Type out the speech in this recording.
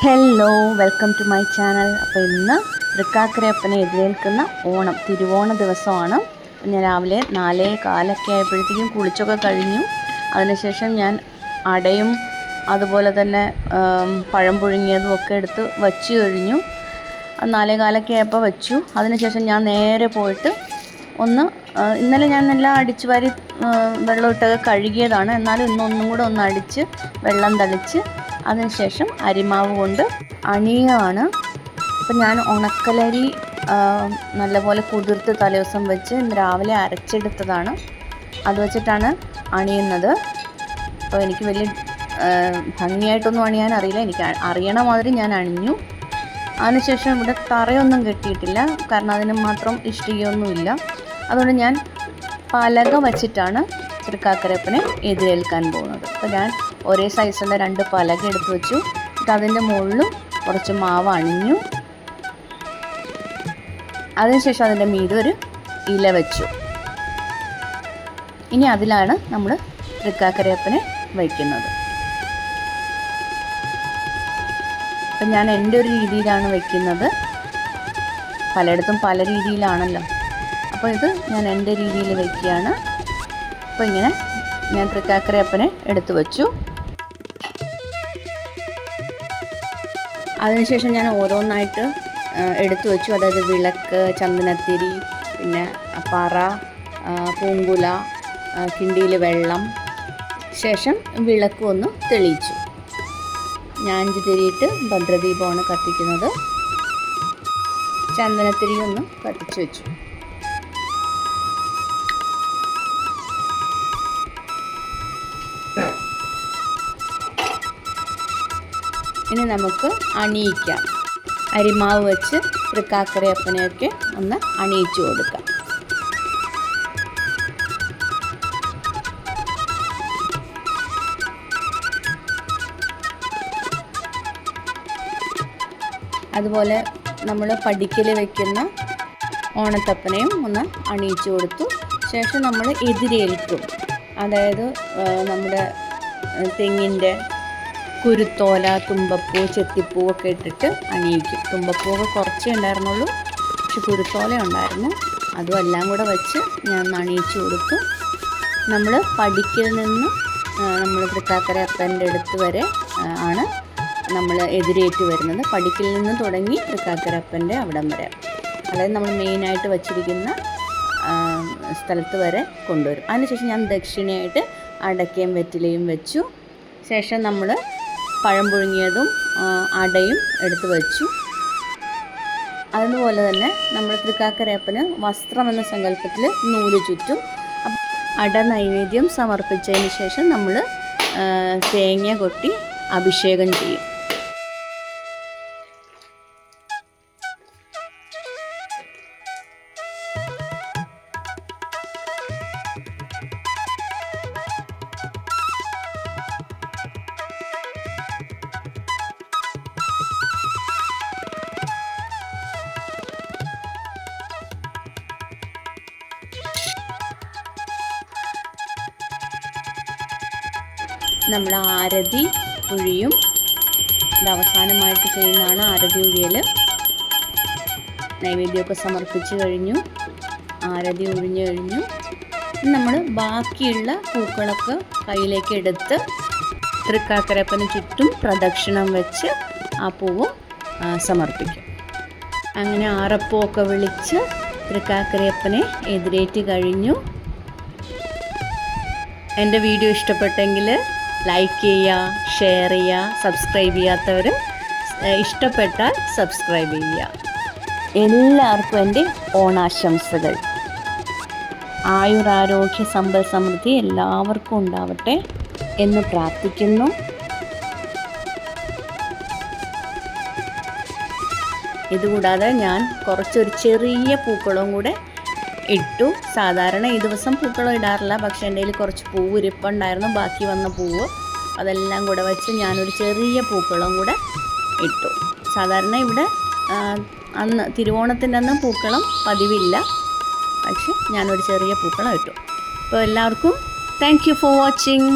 Hello welcome to my channel അപ്പോൾ ഇന്ന് തൃക്കാക്കരയപ്പനെ എതിരേൽക്കുന്ന ഓണം തിരുവോണ ദിവസമാണ്. ഞാൻ രാവിലെ നാലേ കാലൊക്കെ ആയപ്പോഴത്തേക്കും കുളിച്ചൊക്കെ കഴിഞ്ഞു. അതിനുശേഷം ഞാൻ അടയും അതുപോലെ തന്നെ പഴം പുഴുങ്ങിയതും ഒക്കെ എടുത്ത് വച്ചു കഴിഞ്ഞു. നാലേ കാലൊക്കെ ആയപ്പോൾ വച്ചു. അതിനുശേഷം ഞാൻ നേരെ പോയിട്ട് ഒന്ന് ഇന്നലെ ഞാൻ എല്ലാം അടിച്ചു വാരി വെള്ളം വെള്ളമിട്ടൊക്കെ കഴുകിയതാണ്. എന്നാലും ഇന്നൊന്നും കൂടെ ഒന്ന് അടിച്ച് വെള്ളം തളിച്ച് അതിനുശേഷം അരിമാവ് കൊണ്ട് അണിയുകയാണ് അപ്പം ഞാൻ ഉണക്കലരി നല്ലപോലെ കുതിർത്ത് തലേദിവസം വെച്ച് രാവിലെ അരച്ചെടുത്തതാണ്. അത് വെച്ചിട്ടാണ് അണിയുന്നത്. അപ്പോൾ എനിക്ക് വലിയ ഭംഗിയായിട്ടൊന്നും അണിയാൻ അറിയില്ല. എനിക്ക് അറിയണ മാതിരി ഞാൻ അണിഞ്ഞു. അതിനുശേഷം ഇവിടെ തറയൊന്നും കെട്ടിയിട്ടില്ല. കാരണം അതിന് മാത്രം ഇഷ്ടികയൊന്നുമില്ല. അതുകൊണ്ട് ഞാൻ പലക വച്ചിട്ടാണ് തൃക്കാക്കരപ്പനെ എതിരേൽക്കാൻ പോകുന്നത്. അപ്പോൾ ഞാൻ ഒരേ സൈസുള്ള രണ്ട് പലക എടുത്ത് വെച്ചു. അതിന്റെ മുകളിലും കുറച്ച് മാവ് അണിഞ്ഞു. അതിനുശേഷം അതിന്റെ മീതെ ഒരു ഇല വെച്ചു. ഇനി അതിലാണ് നമ്മൾ തൃക്കാക്കരയപ്പനെ വയ്ക്കുന്നത്. അപ്പം ഞാൻ എന്റെ ഒരു രീതിയിലാണ് വയ്ക്കുന്നത്. പലയിടത്തും പല രീതിയിലാണല്ലോ. അപ്പോൾ ഇത് ഞാൻ എന്റെ രീതിയിൽ വെക്കുകയാണ് അപ്പോൾ ഇങ്ങനെ ഞാൻ തൃക്കാക്കരയപ്പനെ എടുത്തു വച്ചു. അതിനുശേഷം ഞാൻ ഓരോന്നായിട്ട് എടുത്തു വെച്ചു. അതായത് വിളക്ക് ചന്ദനത്തിരി പിന്നെ പറ പൂങ്കുല കിണ്ടിയിൽ വെള്ളം. ശേഷം വിളക്ക് ഒന്ന് തെളിയിച്ചു. ഞാൻ അഞ്ച് തിരിയിട്ട് ഭദ്രദീപമാണ് കത്തിക്കുന്നത്. ചന്ദനത്തിരി ഒന്ന് കത്തിച്ചു വെച്ചു. ഇനി നമുക്ക് അണിയിക്കാം. അരിമാവ് വെച്ച് തൃക്കാക്കരയപ്പനെയൊക്കെ ഒന്ന് അണിയിച്ചു കൊടുക്കാം. അതുപോലെ നമ്മൾ പടിക്കൽ വെക്കുന്ന ഓണത്തപ്പനയും ഒന്ന് അണിയിച്ചു കൊടുത്തു. ശേഷം നമ്മൾ എതിരേൽക്കും. അതായത് നമ്മുടെ തെങ്ങിന്റെ കുരുത്തോല തുമ്പപ്പൂ ചെത്തിപ്പൂ ഒക്കെ ഇട്ടിട്ട് അണിയിക്കും. തുമ്പപ്പൂവൊക്കെ കുറച്ചേ ഉണ്ടായിരുന്നുള്ളൂ. പക്ഷെ കുരുത്തോല ഉണ്ടായിരുന്നു. അതും എല്ലാം കൂടെ വെച്ച് ഞാൻ അണിയിച്ചു കൊടുത്തു. നമ്മൾ പടിക്കൽ നിന്ന് നമ്മൾ തൃക്കാക്കര അപ്പന്റെ അടുത്ത് വരെ ആണ് നമ്മൾ എതിരേറ്റ് വരുന്നത്. പടിക്കൽ നിന്ന് തുടങ്ങി തൃക്കാക്കര അപ്പന്റെ അവിടം വരെ. അതായത് നമ്മൾ മെയിനായിട്ട് വച്ചിരിക്കുന്ന സ്ഥലത്ത് വരെ കൊണ്ടുവരും. അതിനുശേഷം ഞാൻ ദക്ഷിണയായിട്ട് അടക്കയും വെറ്റിലയും വെച്ചു. ശേഷം നമ്മൾ പഴം പുഴുങ്ങിയതും അടയും എടുത്തു വെച്ചു. അതുപോലെ തന്നെ നമ്മൾ തൃക്കാക്കരയപ്പന് വസ്ത്രം എന്ന സങ്കല്പത്തിൽ നൂൽ ചുറ്റും. അട നൈവേദ്യം സമർപ്പിച്ചതിന് ശേഷം നമ്മൾ തേങ്ങ കൊട്ടി അഭിഷേകം ചെയ്യും. നമ്മൾ ആരതി ഉഴിയും ഇത് അവസാനമായിട്ട് ചെയ്യുന്നതാണ് ആരതി ഉഴിയൽ നൈവേദ്യമൊക്കെ സമർപ്പിച്ച് കഴിഞ്ഞു. ആരതി ഉഴിഞ്ഞു കഴിഞ്ഞു. നമ്മൾ ബാക്കിയുള്ള പൂക്കളൊക്കെ കയ്യിലേക്ക് എടുത്ത് തൃക്കാക്കരപ്പന് ചുറ്റും പ്രദക്ഷിണം വെച്ച് ആ പൂവ് സമർപ്പിക്കും. അങ്ങനെ ആറപ്പൂവൊക്കെ വിളിച്ച് തൃക്കാക്കരയപ്പനെ എതിരേറ്റ് കഴിഞ്ഞു. എന്റെ വീഡിയോ ഇഷ്ടപ്പെട്ടെങ്കിൽ ലൈക്ക് ചെയ്യുക ഷെയർ ചെയ്യുക സബ്സ്ക്രൈബ് ചെയ്യാത്തവർ ഇഷ്ടപ്പെട്ടാൽ സബ്സ്ക്രൈബ് ചെയ്യുക. എല്ലാവർക്കും എന്റെ ഓണാശംസകൾ. ആയുരാരോഗ്യ സമ്പൽ സമൃദ്ധി എല്ലാവർക്കും ഉണ്ടാവട്ടെ എന്ന് പ്രാർത്ഥിക്കുന്നു. ഇതുകൂടാതെ ഞാൻ കുറച്ചൊരു ചെറിയ പൂക്കളും കൂടെ ഇട്ടു. സാധാരണ ഈ ദിവസം പൂക്കളം ഇടാറില്ല. പക്ഷേ എന്റെ കയ്യിൽ കുറച്ച് പൂവ് ഇരിപ്പുണ്ടായിരുന്നു ബാക്കി വന്ന പൂവ് അതെല്ലാം കൂടെ വെച്ച് ഞാനൊരു ചെറിയ പൂക്കളം കൂടെ ഇട്ടു. സാധാരണ ഇവിടെ അന്ന് തിരുവോണത്തിന്റെ അന്ന് പൂക്കളം പതിവില്ല. പക്ഷെ ഞാനൊരു ചെറിയ പൂക്കളം ഇട്ടു. അപ്പോൾ എല്ലാവർക്കും താങ്ക് യു ഫോർ വാച്ചിങ്